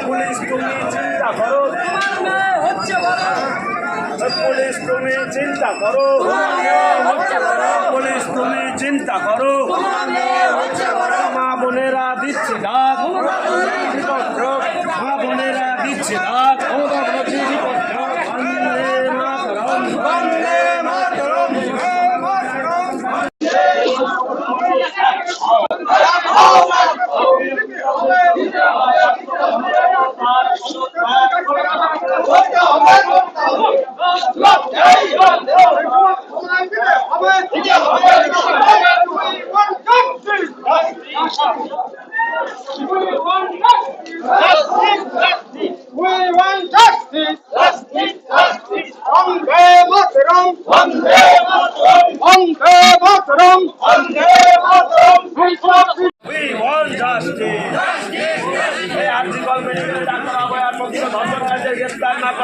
Police তুমি চিন্তা করো পুলিশ তুমি চিন্তা করো পুলিশ তুমি চিন্তা করো মা বোনেরা দিচ্ছে ডাক মা বোনেরা দিচ্ছে ডাক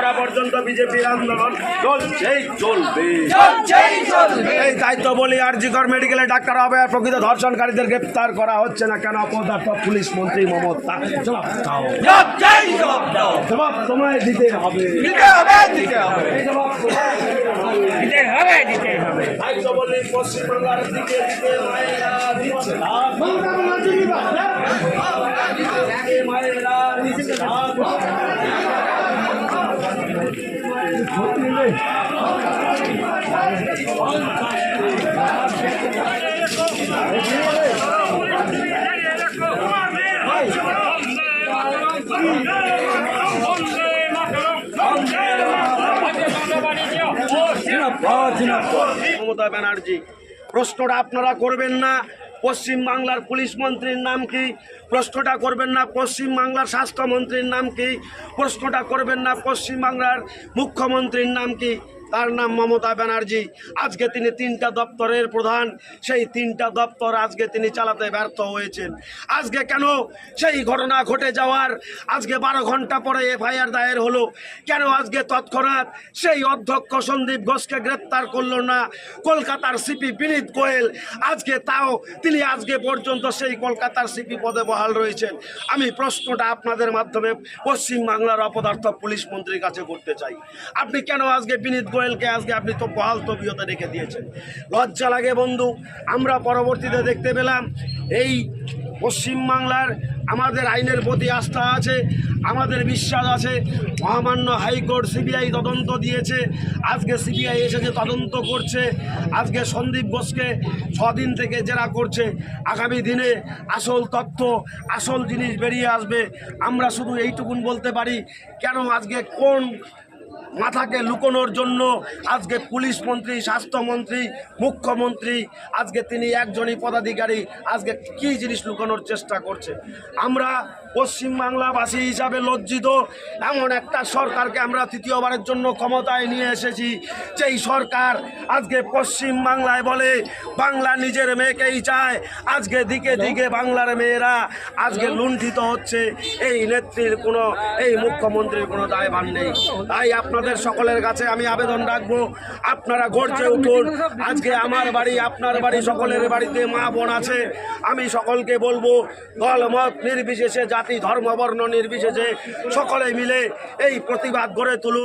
করা পর্যন্ত বিজেপির আন্দোলন চলছেই চলবে। এই দায়িত্ব বলি আরজিকর মেডিকেলের ডাক্তার হবে আর প্রকৃত ধর্ষণকারীদের গ্রেপ্তার করা হচ্ছে না কেন? অপদার্থ পুলিশ মন্ত্রী মমতা। জবাব তোমায় দিতে হবে। দায়িত্ব বলি পশ্চিমবাংলার দিকে দিকে মায়েরা মায়েরা। মমতা ব্যানার্জি প্রশ্নটা আপনারা করবেন না। পশ্চিম বাংলার পুলিশ মন্ত্রীর নাম কি? প্রশ্নটা করবেন না পশ্চিম বাংলার স্বাস্থ্যমন্ত্রীর নাম কি? প্রশ্নটা করবেন না পশ্চিম বাংলার মুখ্যমন্ত্রীর নাম কি? তার নাম মমতা ব্যানার্জি। আজকে তিনি তিনটা দপ্তরের প্রধান। সেই তিনটা দপ্তর আজকে তিনি চালাতে ব্যর্থ হয়েছেন। আজকে কেন সেই ঘটনা ঘটে যাওয়ার? আজকে বারো ঘণ্টা পরে এফআইআর দায়ের হলো। কেন আজকে তৎক্ষণাৎ সেই অধ্যক্ষ সন্দীপ ঘোষকে গ্রেপ্তার করল না? কলকাতার সিপি বিনীত গোয়েল, আজকে তাও তিনি আজকে পর্যন্ত সেই কলকাতার সিপি পদে বহাল রয়েছেন। আমি প্রশ্নটা আপনাদের মাধ্যমে পশ্চিম বাংলার অপদার্থ পুলিশ মন্ত্রীর কাছে করতে চাই। আপনি কেন আজকে বিনীত গোয়েলকে আজকে আপনি তো বহাল তবিয়তে রেখে দিয়েছেন। লজ্জা লাগে বন্ধু, আমরা পরবর্তীতে দেখতে পেলাম, এই পশ্চিমবাংলার আমাদের আইনের প্রতি আস্থা আছে, আমাদের বিশ্বাস আছে, মহামান্য হাইকোর্ট সিবিআই তদন্ত দিয়েছে, আজকে সিবিআই এসেছে তদন্ত করছে, আজকে সন্দীপ ঘোষকে ছদিন থেকে জেরা করছে, আগামী দিনে আসল তথ্য, আসল জিনিস বেরিয়ে আসবে, আমরা শুধু এইটুকুন বলতে পারি, কেন আজকে কোন মাথাকে লুকোনোর জন্য আজকে পুলিশ মন্ত্রী স্বাস্থ্যমন্ত্রী মুখ্যমন্ত্রী, আজকে তিনি একজনই পদাধিকারী, আজকে কি জিনিস লুকোনোর চেষ্টা করছে? আমরা পশ্চিমবাংলাবাসী হিসাবে লজ্জিত। এমন একটা সরকারকে আমরা তৃতীয়বারের জন্য ক্ষমতায় নিয়ে এসেছি। যেই সরকার আজকে পশ্চিম বাংলায় বলে, বাংলা নিজের মেয়েকেই চায়। আজকে দিকে দিকে বাংলার মেয়েরা আজকে লুণ্ঠিত হচ্ছে। এই নেত্রীর কোনো, এই মুখ্যমন্ত্রীর কোনো দায়ভার নেই। তাই আপনাদের সকলের কাছে আমি আবেদন রাখব। আপনারা গর্জে উঠুন। আজকে আমার বাড়ি, আপনার বাড়ি, সকলের বাড়িতে মা বোন আছে। আমি সকলকে বলব দল মত নির্বিশেষে, জাতি, ধর্ম, বর্ণ নির্বিশেষে সকলে মিলে এই প্রতিবাদ গড়ে তুলুন।